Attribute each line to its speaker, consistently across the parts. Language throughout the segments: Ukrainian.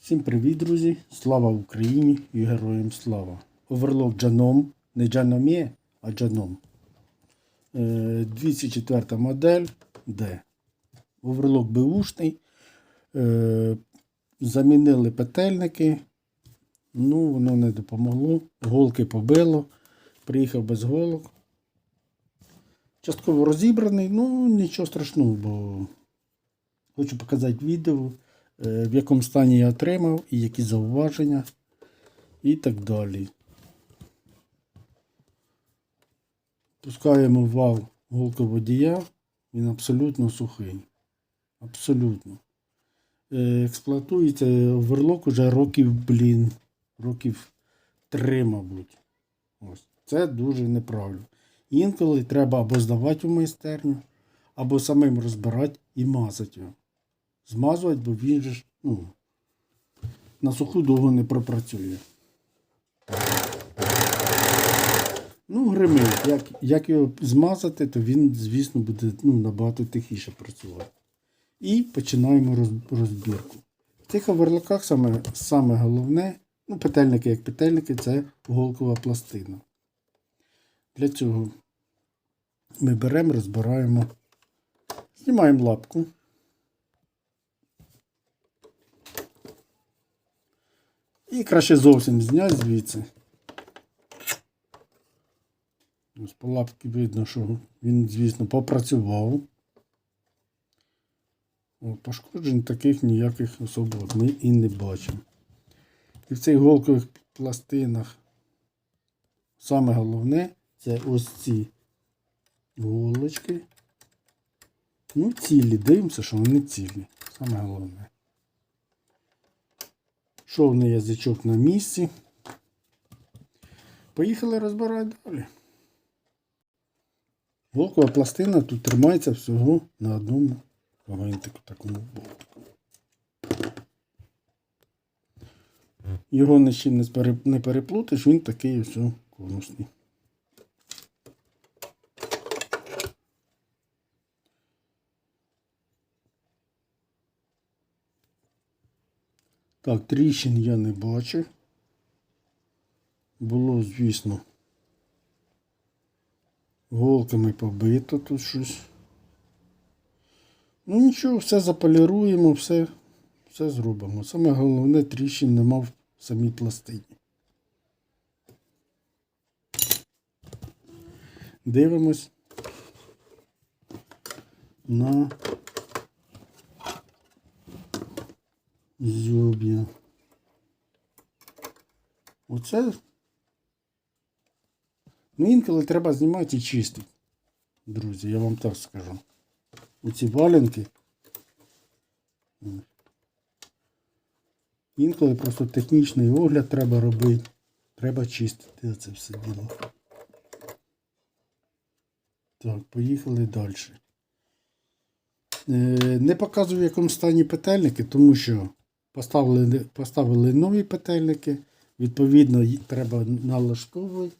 Speaker 1: Всім привіт, друзі! Слава Україні і героям слава! Оверлок Джаном, не Джаномє, а Джаном. Е, 204 модель D. Оверлок беушний. Е, замінили петельники. Ну, воно не допомогло. Голки побило. Приїхав без голок. Частково розібраний, ну нічого страшного, бо хочу показати відео, е, в якому стані я отримав, і які зауваження, і так далі. Пускаємо вал голководія, він абсолютно сухий. Абсолютно. Е, Експлуатується оверлок уже років, блін, років три, мабуть. Ось. Це дуже неправильно. Інколи треба або здавати в майстерню, або самим розбирати і мазати його. Змазувати, бо він же ну, на суху довго не пропрацює. Ну, гримить. Як, як його змазати, то він, звісно, буде ну, набагато тихіше працювати. І починаємо роз- розбірку. В цих оверлоках саме, саме головне, ну, петельники як петельники, це голкова пластина. Для цього ми беремо, розбираємо, знімаємо лапку. І краще зовсім зняти звідси. Ось по лапці видно, що він, звісно, попрацював. Пошкоджень таких ніяких особо ми і не бачимо. І в цих голкових пластинах саме головне це ось ці голочки. Ну, цілі. Дивимося, що вони цілі. Саме головне. Шовний язичок на місці. Поїхали розбирати далі. Блокова пластина тут тримається всього на одному гвинтику, такому болтику. Його нічим не переплутиш, він такий ось конусний. Так, тріщин я не бачив. Було, звісно, голками побито тут щось. Ну нічого, все заполіруємо, все, все зробимо. Саме головне, тріщин нема в самій пластині. Дивимось на зуб'я. Оце. Ну, інколи треба знімати і чистити. Друзі, я вам так скажу. Оці валенки. Інколи просто технічний огляд треба робити. Треба чистити це все діло. Так, поїхали далі. Е, Не показую в якому стані петельники, тому що поставили, поставили нові петельники. Відповідно, треба налаштовувати.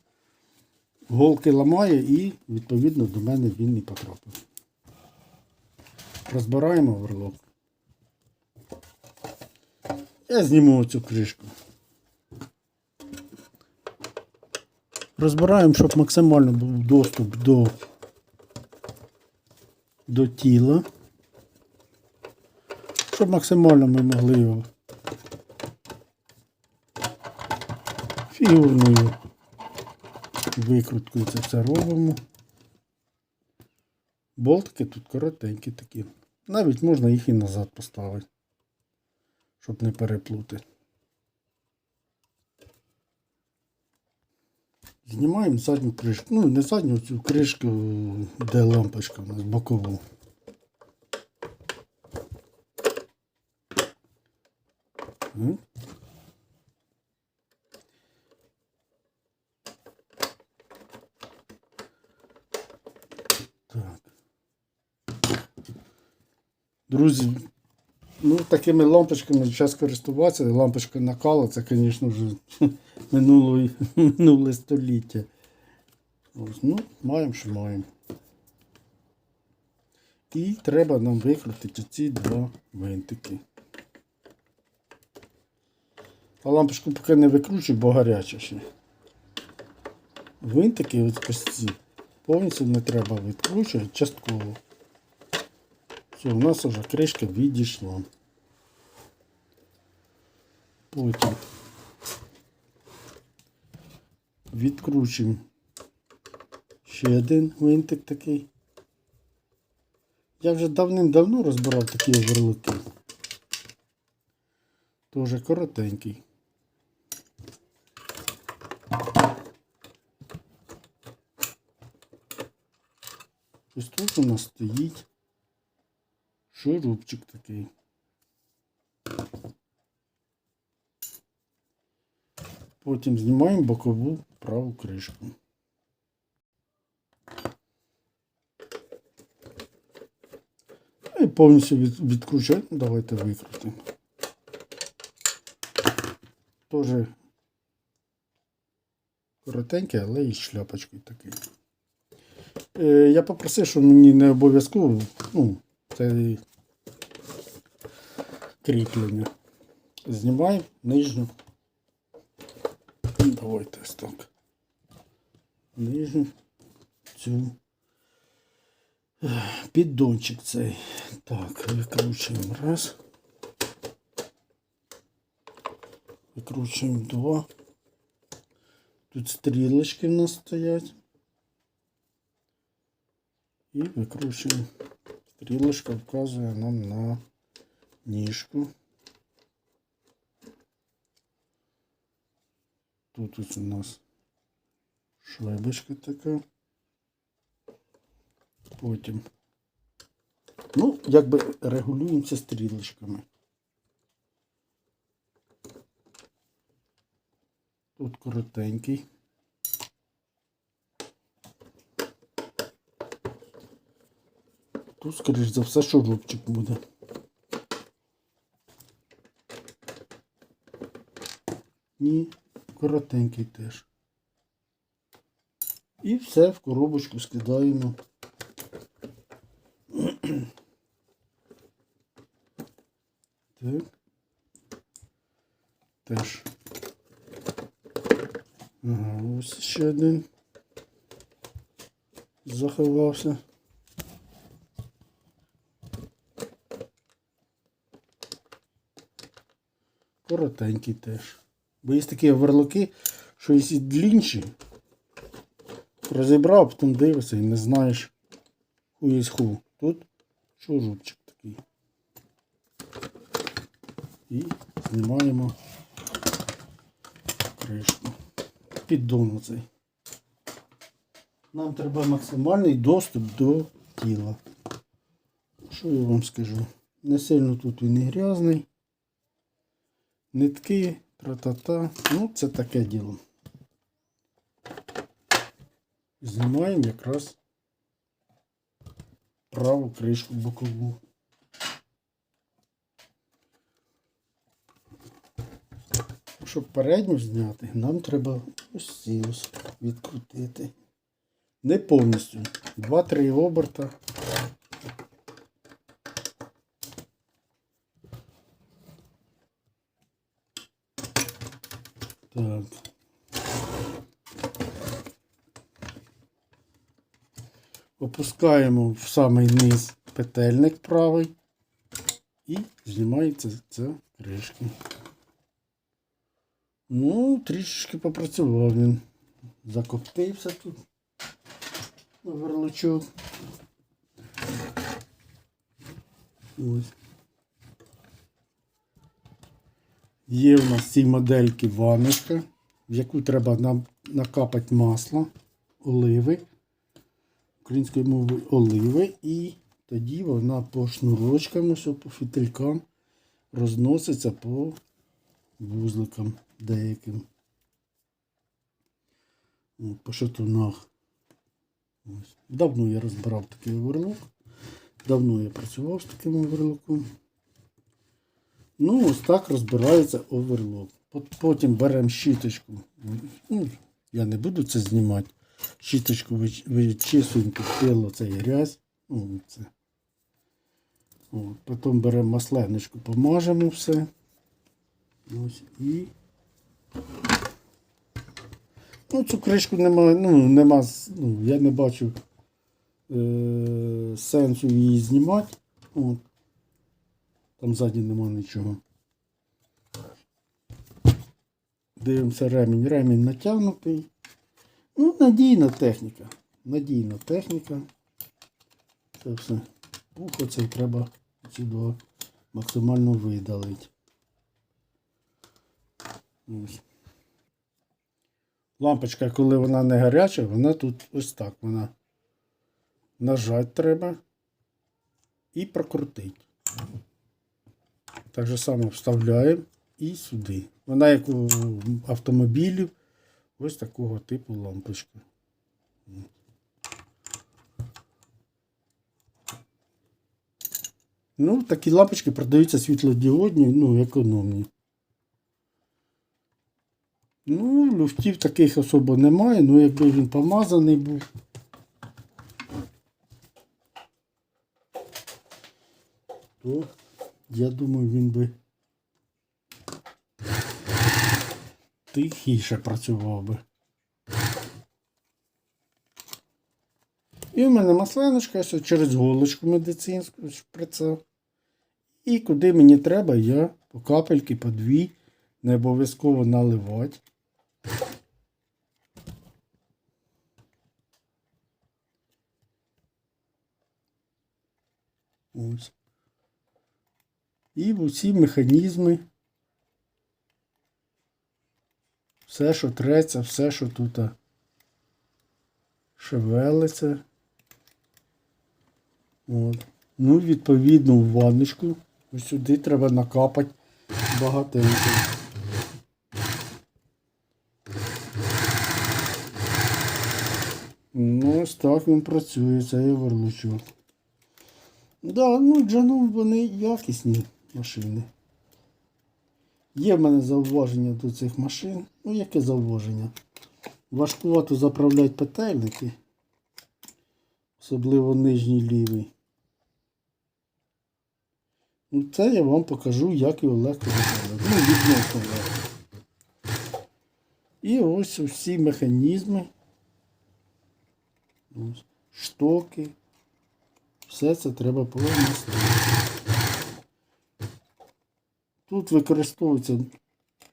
Speaker 1: Голки ламає і, відповідно, до мене він і потрапив. Розбираємо оверлок. Я зніму цю кришку. Розбираємо, щоб максимально був доступ до, до тіла. Щоб максимально ми могли його фігурною викруткою це все робимо. Болтики тут коротенькі такі. Навіть можна їх і назад поставити, щоб не переплути. Знімаємо задню кришку. Ну, не задню цю кришку, де лампочка у нас бокову. Так. Друзі, ну такими лампочками час користуватися. Лампочка накала, це, звісно, вже минулої, минуле століття. Ось, ну, маємо, що маємо. І треба нам викрутити ці два винтики. Та лампочку поки не викручу, бо гаряча ще. Винтики ось повністю не треба відкручувати частково. Все, у нас вже кришка відійшла. Потім відкручуємо ще один винтик такий. Я вже давним-давно розбирав такі оверлоки. Тоже коротенький. Ось тут у нас стоїть шурупчик такий. Потім знімаємо бокову праву кришку. І повністю від, відкручуємо. Ну, Давайте викрутимо. Тоже коротенький, але і з шляпочкою такий. Е, я попросив, що мені не обов'язково, ну, це кріплення. Знімаємо нижню. Давайте ось так. Нижню цю піддончик цей. Так, викручуємо раз. Викручуємо два. Тут стрілочки в нас стоять. І викручуємо. Стрілочка вказує нам на ніжку. Тут ось у нас шайбочка така. Потім. Ну, якби регулюємося стрілочками. Тут коротенький. Тут, скоріш за все, шурупчик буде. І коротенький теж. І все в коробочку скидаємо. Так. Теж. Ага, ось ще один. Заховався. Коротенький теж. Бо є такі оверлоки, що якщо длінші, розібрав, потім дивишся і не знаєш ху є ху. Тут шурупчик такий. І знімаємо кришку. Піддон оцей. Нам треба максимальний доступ до тіла. Що я вам скажу? Не сильно тут він і грязний. Нитки, тра-та-та. Ну, це таке діло. Знімаємо якраз праву кришку бокову. Щоб передню зняти, нам треба ось ці ось відкрутити. Не повністю. 2-3 оберта. Так. Опускаємо в самий низ петельник правий і знімається ця кришка. Ну, трішечки попрацював він. Закоптився тут. Верлочок. Ось. Є в нас в цій модельки ванночка, в яку треба накапати масло, оливи, українською мовою оливи, і тоді вона по шнурочкам, ось по фітилькам розноситься по вузликам деяким. По шатунах. Ось. Давно я розбирав такий оверлок. Давно я працював з таким оверлоком. Ну, ось так розбирається оверлок. Потім беремо щіточку. Ну, я не буду це знімати. Щіточку вич- вичісуємо тут пило, це грязь. Це. От. Потім беремо масленочку, помажемо все. Ось, і Ну, цю кришку нема, ну, нема, ну, я не бачу е- сенсу її знімати. От. Там ззаді нема нічого. Дивимося ремінь. Ремінь натягнутий. Ну, надійна техніка. Надійна техніка. Це все. Ухо це треба ці два максимально видалити. Ось. Лампочка, коли вона не гаряча, вона тут ось так. Вона нажати треба і прокрутити. Так же само вставляємо і сюди. Вона як у автомобілів, ось такого типу лампочка. Ну, такі лампочки продаються світлодіодні, ну, економні. Ну, люфтів таких особо немає, ну якби він помазаний був. То я думаю, він би тихіше працював би. І в мене масленочка ось через голочку медицинську шприцав. І куди мені треба, я по капельки, по дві, не обов'язково наливати. Ось. І усі механізми. Все, що треться, все, що тут шевелиться. От. Ну, відповідно, в ванночку. Ось сюди треба накапати багатенько. Ну, ось так він працює, це я верлучу. Да, ну Джанум вони якісні машини. Є в мене зауваження до цих машин. Ну, яке зауваження? Важкувато заправляють петельники. Особливо нижній лівий. Ну, це я вам покажу, як його легко заправляти. Ну, відносно легко. І ось усі механізми. Штоки. Все це треба повністю. Тут використовується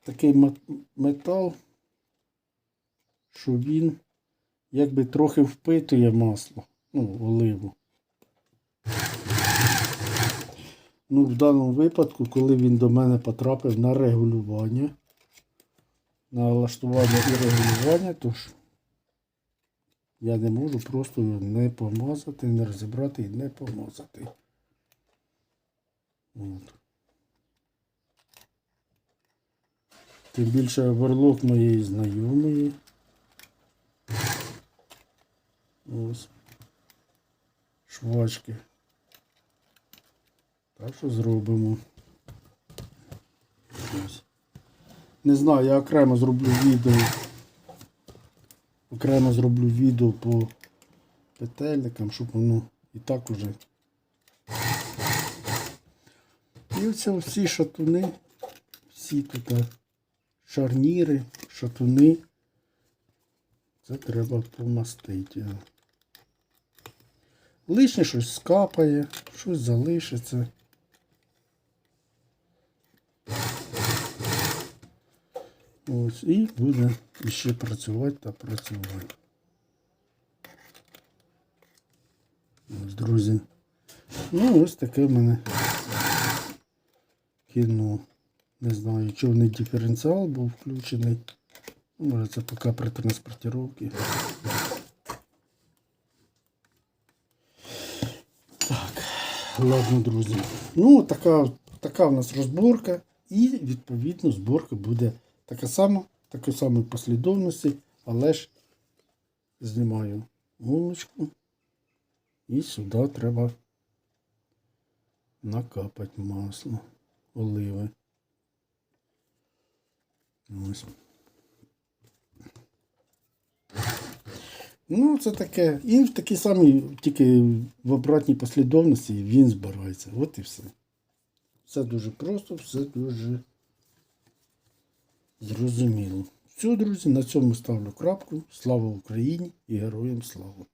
Speaker 1: такий метал, що він якби трохи впитує масло, ну, оливу. Ну, в даному випадку, коли він до мене потрапив на регулювання, на налаштування і регулювання, то ж я не можу просто його не помазати, не розібрати і не помазати. От. Тим більше верлок моєї знайомої. Ось. Швачки. Так що зробимо. Ось. Не знаю, я окремо зроблю відео. Окремо зроблю відео по петельникам, щоб воно і так уже. І оце всі шатуни, всі тут а, шарніри, шатуни. Це треба помастити. Лишнє щось скапає, щось залишиться. Ось, і буде ще працювати та працювати. Ось, друзі. Ну, ось таке в мене кіно. Не знаю, не диференціал був включений. Ну, Може це поки при транспортировці. Так, ладно, друзі. Ну, така, така в нас розборка. І відповідно зборка буде така сама, такої самої послідовності, але ж знімаю голочку. І сюди треба накапати масло, оливи. Ось. Ну, це таке. І в такій самій, тільки в обратній послідовності він збирається. От і все. Все дуже просто, все дуже Зрозуміло. Все, друзі, на цьому ставлю крапку. Слава Україні і героям слава!